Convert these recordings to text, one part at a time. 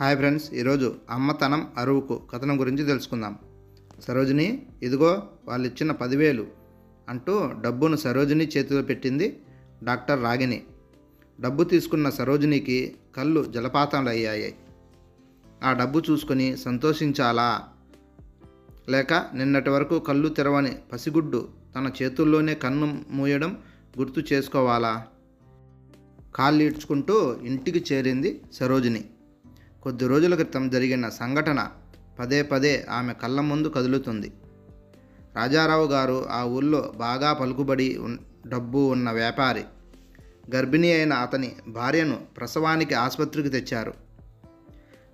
Hi friends ఈరోజు అమ్మతనం అరువుకు కథనం గురించి తెలుసుకుందాం. సరోజిని ఇదిగో వాళ్ళు ఇచ్చిన పదివేలు అంటూ డబ్బును సరోజిని చేతిలో పెట్టింది డాక్టర్ రాగిని డబ్బు తీసుకున్న సరోజినికి కళ్ళు జలపాతాలు అయ్యాయి. ఆ డబ్బు చూసుకొని సంతోషించాలా? లేక నిన్నటి వరకు కళ్ళు తెరవని పసిగుడ్డు తన చేతుల్లోనే కన్ను మూయడం గుర్తు చేసుకోవాలా? కాళ్ళు ఈడ్చుకుంటూ ఇంటికి చేరింది సరోజిని. కొద్ది రోజుల క్రితం జరిగిన సంఘటన పదే పదే ఆమె కళ్ళ ముందు కదులుతుంది. రాజారావు గారు ఆ ఊళ్ళో బాగా పలుకుబడి డబ్బు ఉన్న వ్యాపారి. గర్భిణి అయిన అతని భార్యను ప్రసవానికి ఆసుపత్రికి తెచ్చారు.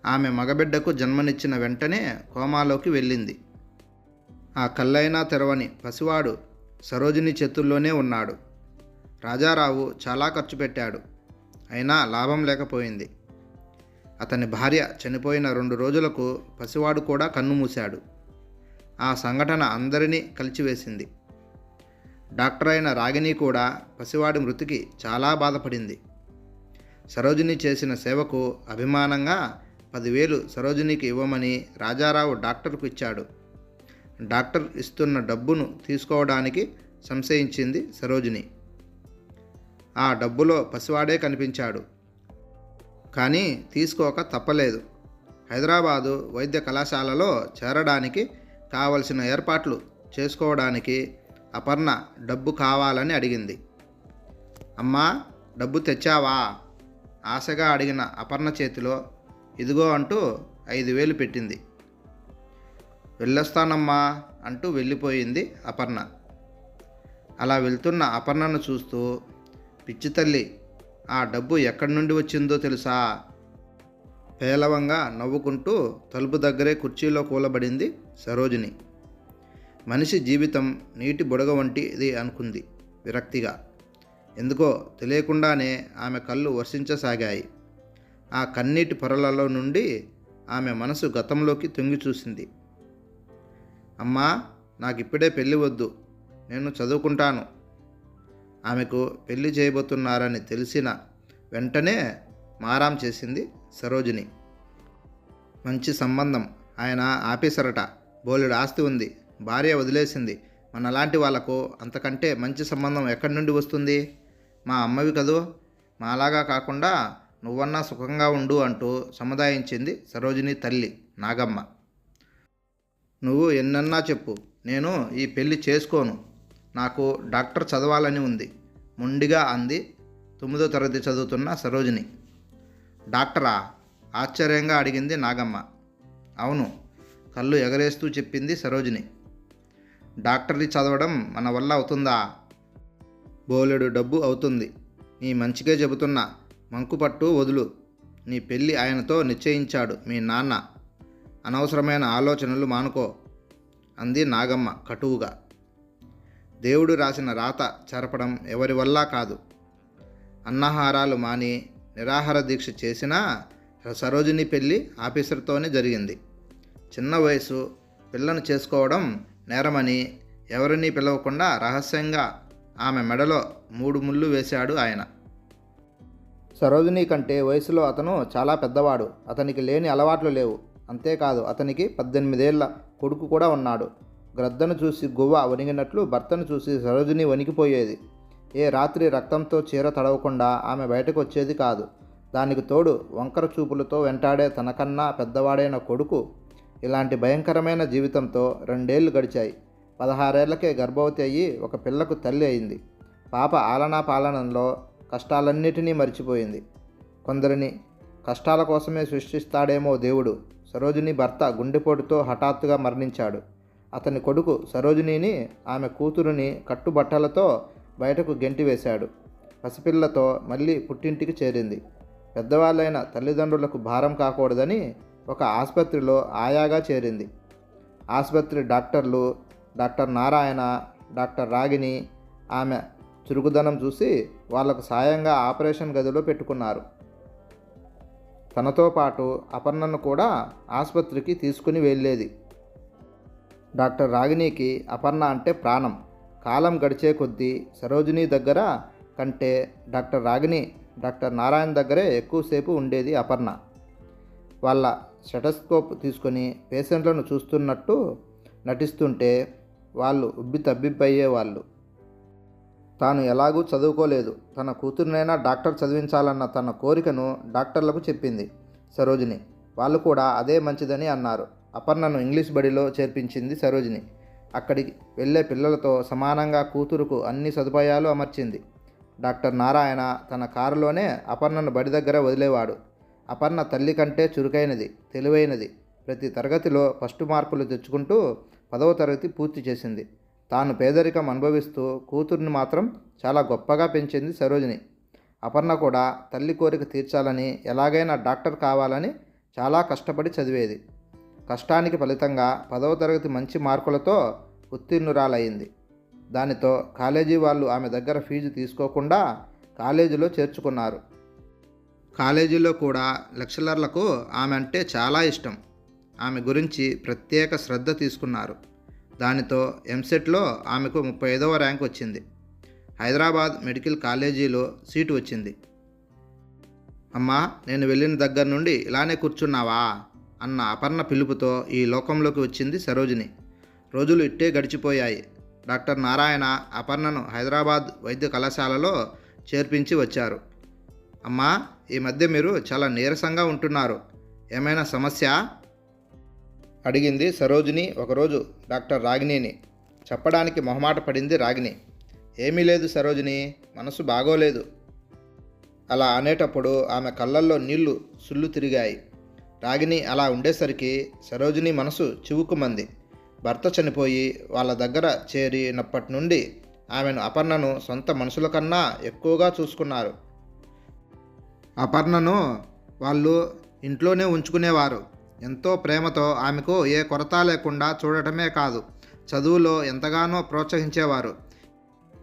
ఆమె మగబిడ్డకు జన్మనిచ్చిన వెంటనే కోమాలోకి వెళ్ళింది. ఆ కళ్ళైనా తెరవని పసివాడు సరోజిని చేతుల్లోనే ఉన్నాడు. రాజారావు చాలా ఖర్చు పెట్టాడు. అయినా లాభం లేకపోయింది. అతని భార్య చనిపోయిన రెండు రోజులకు పసివాడు కూడా కన్నుమూశాడు ఆ సంఘటన అందరినీ కలిచివేసింది. డాక్టర్ అయిన రాగిని కూడా పసివాడి మృతికి చాలా బాధపడింది. సరోజిని చేసిన సేవకు అభిమానంగా పదివేలు సరోజినికి ఇవ్వమని రాజారావు డాక్టర్కు ఇచ్చాడు. డాక్టర్ ఇస్తున్న డబ్బును తీసుకోవడానికి సంశయించింది సరోజిని. ఆ డబ్బులో పసివాడే కనిపించాడు. కానీ తీసుకోక తప్పలేదు. హైదరాబాదు వైద్య కళాశాలలో చేరడానికి కావలసిన ఏర్పాట్లు చేసుకోవడానికి అపర్ణ డబ్బు కావాలని అడిగింది. అమ్మా డబ్బు తెచ్చావా? ఆశగా అడిగిన అపర్ణ చేతిలో ఇదిగో అంటూ ఐదు వేలు పెట్టింది. వెళ్ళొస్తానమ్మా అంటూ వెళ్ళిపోయింది అపర్ణ. అలా వెళ్తున్న అపర్ణను చూస్తూ పిచ్చి తల్లి ఆ డబ్బు ఎక్కడి నుండి వచ్చిందో తెలుసా? పేలవంగా నవ్వుకుంటూ తలుపు దగ్గరే కుర్చీలో కూలబడింది సరోజిని. మనిషి జీవితం నీటి బుడగ వంటిది అనుకుంది విరక్తిగా. ఎందుకో తెలియకుండానే ఆమె కళ్ళు వర్షించసాగాయి. ఆ కన్నీటి పొరలలో నుండి ఆమె మనసు గతంలోకి తొంగి చూసింది. అమ్మా నాకు ఇప్పుడే పెళ్ళి వద్దు. నేను చదువుకుంటాను. ఆమెకు పెళ్ళి చేయబోతున్నారని తెలిసిన వెంటనే మారాం చేసింది సరోజిని. మంచి సంబంధం. ఆయన ఆఫీసరట బోలెడు ఆస్తి ఉంది. భార్య వదిలేసింది. మనలాంటి వాళ్ళకు అంతకంటే మంచి సంబంధం ఎక్కడి నుండి వస్తుంది? మా అమ్మవి కదూ? మాలాగా కాకుండా నువ్వన్నా సుఖంగా ఉండు అంటూ సముదాయించింది సరోజిని తల్లి నాగమ్మ. నువ్వు ఎన్నన్నా చెప్పు. నేను ఈ పెళ్ళి చేసుకోను. నాకు డాక్టర్ చదవాలని ఉంది. మొండిగా అంది తొమ్మిదో తరగతి చదువుతున్న సరోజిని. డాక్టరా? ఆశ్చర్యంగా అడిగింది నాగమ్మ. అవును కళ్ళు ఎగరేస్తూ చెప్పింది సరోజిని. డాక్టర్ని చదవడం మన వల్ల అవుతుందా? బోలెడు డబ్బు అవుతుంది. నీ మంచిగా చెబుతున్నా మంకుపట్టు వదులు. నీ పెళ్ళి ఆయనతో నిశ్చయించాడు మీ నాన్న. అనవసరమైన ఆలోచనలు మానుకో అంది నాగమ్మ కటువుగా. దేవుడు రాసిన రాత చెరపడం ఎవరి వల్ల కాదు. అన్నహారాలు మాని నిరాహార దీక్ష చేసినా సరోజిని పెళ్ళి ఆఫీసర్తోనే జరిగింది. చిన్న వయసు పిల్లను చేసుకోవడం నేరమని ఎవరినీ పిలవకుండా రహస్యంగా ఆమె మెడలో మూడు ముళ్ళు వేశాడు ఆయన. సరోజిని కంటే వయసులో అతను చాలా పెద్దవాడు. అతనికి లేని అలవాట్లు లేవు. అంతేకాదు అతనికి పద్దెనిమిదేళ్ళ కొడుకు కూడా ఉన్నాడు. గ్రద్దను చూసి గువ్వ వణిగినట్లు భర్తను చూసి సరోజిని వణికిపోయేది. ఏ రాత్రి రక్తంతో చీర తడవకుండా ఆమె బయటకు వచ్చేది కాదు. దానికి తోడు వంకర చూపులతో వెంటాడే తనకన్నా పెద్దవాడైన కొడుకు. ఇలాంటి భయంకరమైన జీవితంతో రెండేళ్ళు గడిచాయి. పదహారేళ్ళకే గర్భవతి అయ్యి ఒక పిల్లకు తల్లి అయింది. పాప ఆలనా పాలనంలో కష్టాలన్నిటినీ మర్చిపోయింది. కొందరిని కష్టాల కోసమే సృష్టిస్తాడేమో దేవుడు. సరోజిని భర్త గుండెపోటుతో హఠాత్తుగా మరణించాడు. అతని కొడుకు సరోజినిని ఆమె కూతురుని కట్టుబట్టలతో బయటకు గెంటివేశాడు పసిపిల్లతో మళ్ళీ పుట్టింటికి చేరింది. పెద్దవాళ్ళైన తల్లిదండ్రులకు భారం కాకూడదని ఒక ఆసుపత్రిలో ఆయాగా చేరింది. ఆసుపత్రి డాక్టర్లు డాక్టర్ నారాయణ డాక్టర్ రాగిని ఆమె చురుకుదనం చూసి వాళ్ళకు సాయంగా ఆపరేషన్ గదిలో పెట్టుకున్నారు. తనతో పాటు అపర్ణను కూడా ఆసుపత్రికి తీసుకుని వెళ్ళేది. డాక్టర్ రాగిణికి అపర్ణ అంటే ప్రాణం. కాలం గడిచే కొద్దీ సరోజిని దగ్గర కంటే డాక్టర్ రాగిణి డాక్టర్ నారాయణ దగ్గరే ఎక్కువసేపు ఉండేది అపర్ణ. వాళ్ళ స్టెటస్కోప్ తీసుకొని పేషెంట్లను చూస్తున్నట్టు నటిస్తుంటే వాళ్ళు ఉబ్బి తబ్బిబ్బయ్యేవాళ్ళు తాను ఎలాగూ చదువుకోలేదు. తన కూతురునైనా డాక్టర్ చదివించాలన్న తన కోరికను డాక్టర్లకు చెప్పింది సరోజిని. వాళ్ళు కూడా అదే మంచిదని అన్నారు. అపర్ణను ఇంగ్లీష్ బడిలో చేర్పించింది సరోజిని. అక్కడికి వెళ్ళే పిల్లలతో సమానంగా కూతురుకు అన్ని సదుపాయాలు అమర్చింది. డాక్టర్ నారాయణ తన కారులోనే అపర్ణను బడి దగ్గర వదిలేవాడు. అపర్ణ తల్లి కంటే చురుకైనది తెలివైనది. ప్రతి తరగతిలో ఫస్ట్ మార్కులు తెచ్చుకుంటూ పదవ తరగతి పూర్తి చేసింది. తాను పేదరికం అనుభవిస్తూ కూతుర్ని మాత్రం చాలా గొప్పగా పెంచింది సరోజిని. అపర్ణ కూడా తల్లి కోరిక తీర్చాలని ఎలాగైనా డాక్టర్ కావాలని చాలా కష్టపడి చదివేది. కష్టానికి ఫలితంగా పదవ తరగతి మంచి మార్కులతో ఉత్తీర్ణురాలయ్యింది. దానితో కాలేజీ వాళ్ళు ఆమె దగ్గర ఫీజు తీసుకోకుండా కాలేజీలో చేర్చుకున్నారు. కాలేజీలో కూడా లెక్చరర్లకు ఆమె అంటే చాలా ఇష్టం. ఆమె గురించి ప్రత్యేక శ్రద్ధ తీసుకున్నారు. దానితో ఎంసెట్లో ఆమెకు ముప్పై ఐదవ ర్యాంక్ వచ్చింది. హైదరాబాద్ మెడికల్ కాలేజీలో సీటు వచ్చింది. అమ్మా నేను వెళ్ళిన దగ్గర నుండి ఇలానే కూర్చున్నావా? అన్న అపర్ణ పిలుపుతో ఈ లోకంలోకి వచ్చింది సరోజిని. రోజులు ఇట్టే గడిచిపోయాయి. డాక్టర్ నారాయణ అపర్ణను హైదరాబాద్ వైద్య కళాశాలలో చేర్పించి వచ్చారు. అమ్మా ఈ మధ్య మీరు చాలా నీరసంగా ఉంటున్నారు. ఏమైనా సమస్య? అడిగింది సరోజిని ఒకరోజు డాక్టర్ రాగిణిని. చెప్పడానికి మొహమాట పడింది రాగిణి. ఏమీ లేదు సరోజిని మనసు బాగోలేదు. అలా అనేటప్పుడు ఆమె కళ్ళల్లో నీళ్ళు సుళ్ళు తిరిగాయి. రాగిని అలా ఉండేసరికి సరోజిని మనసు చివుకుమంది భర్త చనిపోయి వాళ్ళ దగ్గర చేరినప్పటి నుండి ఆమెను అపర్ణను సొంత మనుషుల కన్నా ఎక్కువగా చూసుకున్నారు. అపర్ణను వాళ్ళు ఇంట్లోనే ఉంచుకునేవారు. ఎంతో ప్రేమతో ఆమెకు ఏ కొరత లేకుండా చూడటమే కాదు చదువులో ఎంతగానో ప్రోత్సహించేవారు.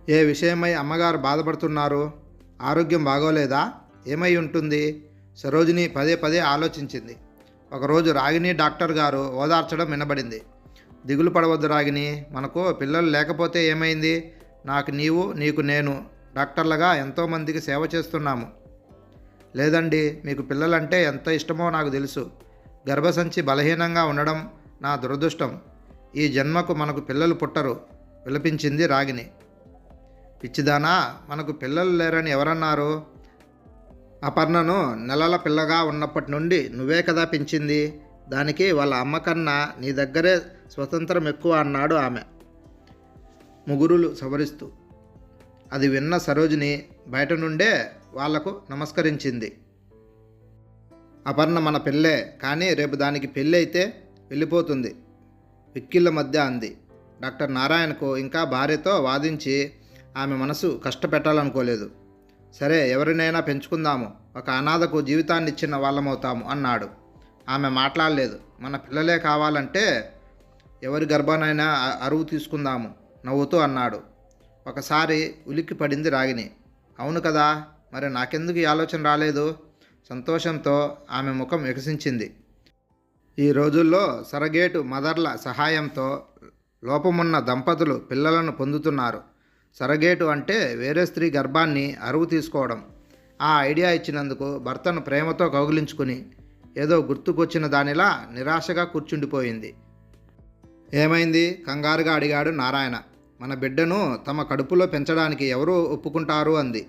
ఏ విషయమై అమ్మగారు బాధపడుతున్నారు? ఆరోగ్యం బాగోలేదా? ఏమై ఉంటుంది? సరోజిని పదే పదే ఆలోచించింది. ఒకరోజు రాగిని డాక్టర్ గారు ఓదార్చడం వినబడింది. దిగులు పడవద్దు రాగిని మనకు పిల్లలు లేకపోతే ఏమైంది? నాకు నీవు నీకు నేను డాక్టర్లుగా ఎంతోమందికి సేవ చేస్తున్నాము. లేదండి మీకు పిల్లలంటే ఎంత ఇష్టమో నాకు తెలుసు. గర్భసంచి బలహీనంగా ఉండడం నా దురదృష్టం. ఈ జన్మకు మనకు పిల్లలు పుట్టరు విలపించింది రాగిని. పిచ్చిదానా మనకు పిల్లలు లేరని ఎవరన్నారు? అపర్ణను నెలల పిల్లగా ఉన్నప్పటి నుండి నువ్వే కదా పెంచింది? దానికి వాళ్ళ అమ్మ కన్నా నీ దగ్గరే స్వతంత్రం ఎక్కువ అన్నాడు ఆమె. ముగురులు సవరిస్తూ. అది విన్న సరోజిని బయట నుండే వాళ్ళకు నమస్కరించింది. అపర్ణ మన పెళ్ళే కానీ రేపు దానికి పెళ్ళి అయితే వెళ్ళిపోతుంది. విక్కిళ్ళ మధ్య అంది. డాక్టర్ నారాయణకు ఇంకా భార్యతో వాదించి ఆమె మనసు కష్టపెట్టాలనుకోలేదు. సరే ఎవరినైనా పెంచుకుందాము. ఒక అనాథకు జీవితాన్ని ఇచ్చిన వాళ్ళమవుతాము అన్నాడు. ఆమె మాట్లాడలేదు. మన పిల్లలే కావాలంటే ఎవరి గర్భానైనా అరువు తీసుకుందాము నవ్వుతూ అన్నాడు. ఒకసారి ఉలిక్కి పడింది రాగిని అవును కదా మరి నాకెందుకు ఈ ఆలోచన రాలేదు? సంతోషంతో ఆమె ముఖం వికసించింది ఈ రోజుల్లో సరగేటు మదర్ల సహాయంతో లోపమున్న దంపతులు పిల్లలను పొందుతున్నారు. సరగేటు అంటే వేరే స్త్రీ గర్భాన్ని అరువు తీసుకోవడం. ఆ ఐడియా ఇచ్చినందుకు భర్తను ప్రేమతో కౌగిలించుకుని ఏదో గుర్తుకొచ్చిన దానిలా నిరాశగా కూర్చుండిపోయింది. ఏమైంది? కంగారుగా అడిగాడు నారాయణ. మన బిడ్డను తమ కడుపులో పెంచడానికి ఎవరు ఒప్పుకుంటారు? అంది.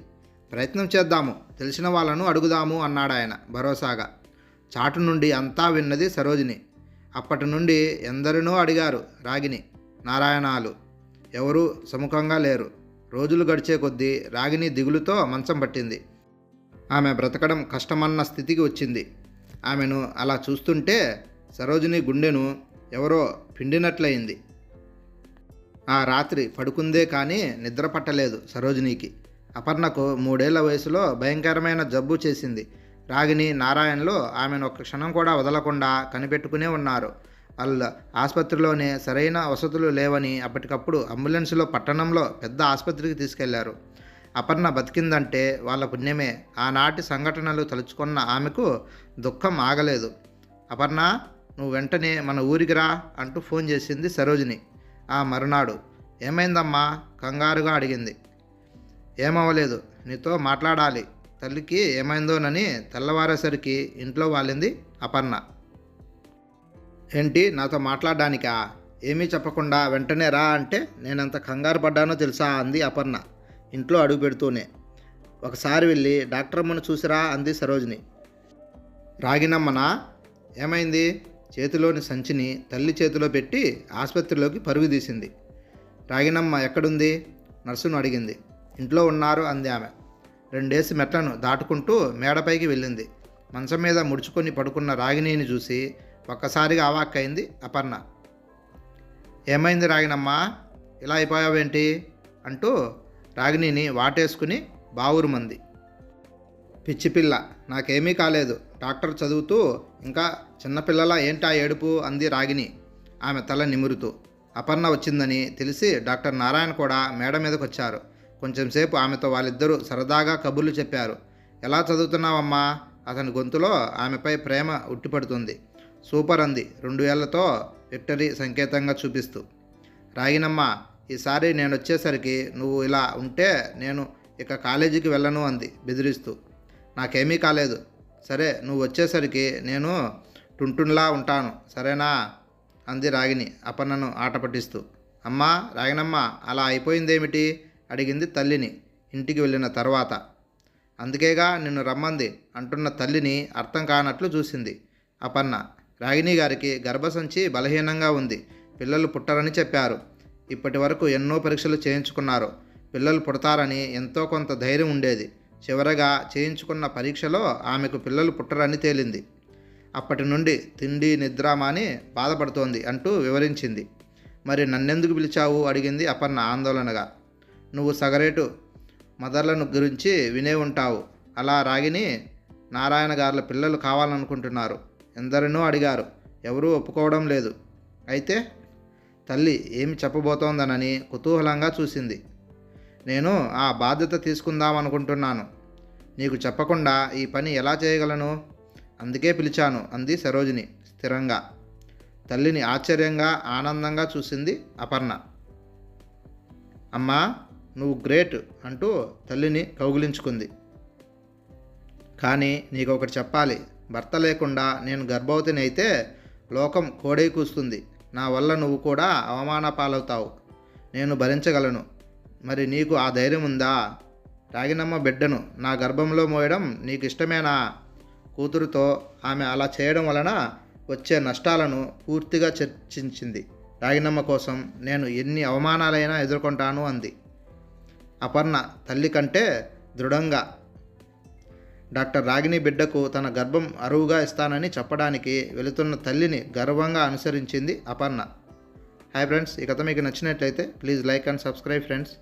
ప్రయత్నం చేద్దాము. తెలిసిన వాళ్ళను అడుగుదాము అన్నాడాయన భరోసాగా. చాటు నుండి అంతా విన్నది సరోజిని. అప్పటి నుండి ఎందరినో అడిగారు రాగిని నారాయణాలు. ఎవరూ సముఖంగా లేరు. రోజులు గడిచే కొద్దీ రాగిని దిగులుతో మంచం పట్టింది. ఆమె బ్రతకడం కష్టమన్న స్థితికి వచ్చింది. ఆమెను అలా చూస్తుంటే సరోజిని గుండెను ఎవరో పిండినట్లయింది. ఆ రాత్రి పడుకుందే కానీ నిద్ర పట్టలేదు సరోజినికి. అపర్ణకు మూడేళ్ళ వయసులో భయంకరమైన జబ్బు చేసింది. రాగిని నారాయణలో ఆమెను ఒక్క క్షణం కూడా వదలకుండా కనిపెట్టుకునే ఉన్నారు. వాళ్ళ ఆసుపత్రిలోనే సరైన వసతులు లేవని అప్పటికప్పుడు అంబులెన్స్లో పట్టణంలో పెద్ద ఆసుపత్రికి తీసుకెళ్ళారు. అపర్ణ బతికిందంటే వాళ్ళ పుణ్యమే. ఆనాటి సంఘటనలు తలుచుకున్న ఆమెకు దుఃఖం ఆగలేదు. అపర్ణ నువ్వు వెంటనే మన ఊరికి రా అంటూ ఫోన్ చేసింది సరోజిని. ఆ మరునాడు. ఏమైందమ్మా? కంగారుగా అడిగింది. ఏమవ్వలేదు. నీతో మాట్లాడాలి. తల్లికి ఏమైందోనని తెల్లవారేసరికి ఇంట్లో వాలింది అపర్ణ. ఏంటి? నాతో మాట్లాడడానికా? ఏమీ చెప్పకుండా వెంటనే రా అంటే నేనంత కంగారు పడ్డానో తెలుసా అంది అపర్ణ ఇంట్లో అడుగు పెడుతూనే. ఒకసారి వెళ్ళి డాక్టర్ అమ్మను చూసిరా అంది సరోజిని. రాగినమ్మనా? ఏమైంది? చేతిలోని సంచిని తల్లి చేతిలో పెట్టి ఆసుపత్రిలోకి పరుగు తీసింది. రాగినమ్మ ఎక్కడుంది? నర్సును అడిగింది. ఇంట్లో ఉన్నారు అంది ఆమె. రెండేసి మెట్లను దాటుకుంటూ మేడపైకి వెళ్ళింది. మంచం మీద ముడుచుకొని పడుకున్న రాగిణిని చూసి ఒక్కసారిగా అవాక్కైంది అపర్ణ ఏమైంది రాగినమ్మా ఇలా అయిపోయావేంటి? అంటూ రాగిణిని వాటేసుకుని బావురుమంది పిచ్చిపిల్ల నాకేమీ కాలేదు. డాక్టర్ చదువుతూ ఇంకా చిన్నపిల్లల ఏంటా ఏడుపు? అంది రాగిణి. ఆమె తల నిమురుతూ. అపర్ణ వచ్చిందని తెలిసి డాక్టర్ నారాయణ కూడా మేడ మీదకి వచ్చారు కొంచెంసేపు ఆమెతో వాళ్ళిద్దరూ సరదాగా కబుర్లు చెప్పారు. ఎలా చదువుతున్నావమ్మా? అతని గొంతులో ఆమెపై ప్రేమ ఉట్టిపడుతుంది. సూపర్ అంది రెండు ఏళ్ళతో విక్టరీ సంకేతంగా చూపిస్తూ. రాగినమ్మ ఈసారి నేను వచ్చేసరికి నువ్వు ఇలా ఉంటే నేను ఇక కాలేజీకి వెళ్ళను అంది బెదిరిస్తూ. నాకేమీ కాలేదు. సరే నువ్వు వచ్చేసరికి నేను టుంటున్లా ఉంటాను. సరేనా? అంది రాగిని అపన్నను ఆట పట్టిస్తూ. అమ్మా రాగినమ్మ అలా అయిపోయిందేమిటి? అడిగింది తల్లిని ఇంటికి వెళ్ళిన తర్వాత. అందుకేగా నిన్ను రమ్మంది అంటున్న తల్లిని అర్థం కానట్లు చూసింది అపన్న రాగిణి గారికి గర్భసంచి బలహీనంగా ఉంది. పిల్లలు పుట్టరని చెప్పారు. ఇప్పటి వరకు ఎన్నో పరీక్షలు చేయించుకున్నారు. పిల్లలు పుడతారని ఎంతో కొంత ధైర్యం ఉండేది. చివరగా చేయించుకున్న పరీక్షలో ఆమెకు పిల్లలు పుట్టరని తేలింది. అప్పటి నుండి తిండి నిద్ర మాని బాధపడుతోంది అంటూ వివరించింది. మరి నన్నెందుకు పిలిచావు? అడిగింది అపర్ణ ఆందోళనగా. నువ్వు సగరేటు మదర్లను గురించి వినే ఉంటావు. అలా రాగిని నారాయణ గారుల పిల్లలు కావాలనుకుంటున్నారు. ఎందరినో అడిగారు. ఎవరూ ఒప్పుకోవడం లేదు. అయితే తల్లి ఏమి చెప్పబోతోందనని కుతూహలంగా చూసింది. నేను ఆ బాధ్యత తీసుకుందామనుకుంటున్నాను. నీకు చెప్పకుండా ఈ పని ఎలా చేయగలను? అందుకే పిలిచాను అంది సరోజిని స్థిరంగా. తల్లిని ఆశ్చర్యంగా ఆనందంగా చూసింది అపర్ణ. అమ్మా నువ్వు గ్రేట్ అంటూ తల్లిని కౌగిలించుకుంది. కానీ నీకు ఒకటి చెప్పాలి. భర్త లేకుండా నేను గర్భవతిని అయితే లోకం కోడై కూస్తుంది. నా వల్ల నువ్వు కూడా అవమాన పాలవుతావు నేను భరించగలను. మరి నీకు ఆ ధైర్యం ఉందా? రాగినమ్మ బిడ్డను నా గర్భంలో మోయడం నీకు ఇష్టమేనా కూతురుతో ఆమె అలా చేయడం వలన వచ్చే నష్టాలను పూర్తిగా చర్చించింది. రాగినమ్మ కోసం నేను ఎన్ని అవమానాలైనా ఎదుర్కొంటాను అంది. అపర్ణ తల్లి కంటే దృఢంగా డాక్టర్ రాగిణి బిడ్డకు తన గర్భం అరువుగా ఇస్తానని చెప్పడానికి వెళుతున్న తల్లిని గర్వంగా అనుసరించింది అపర్ణ. హాయ్ ఫ్రెండ్స్ ఈ కథ మీకు నచ్చినట్లయితే please like and subscribe friends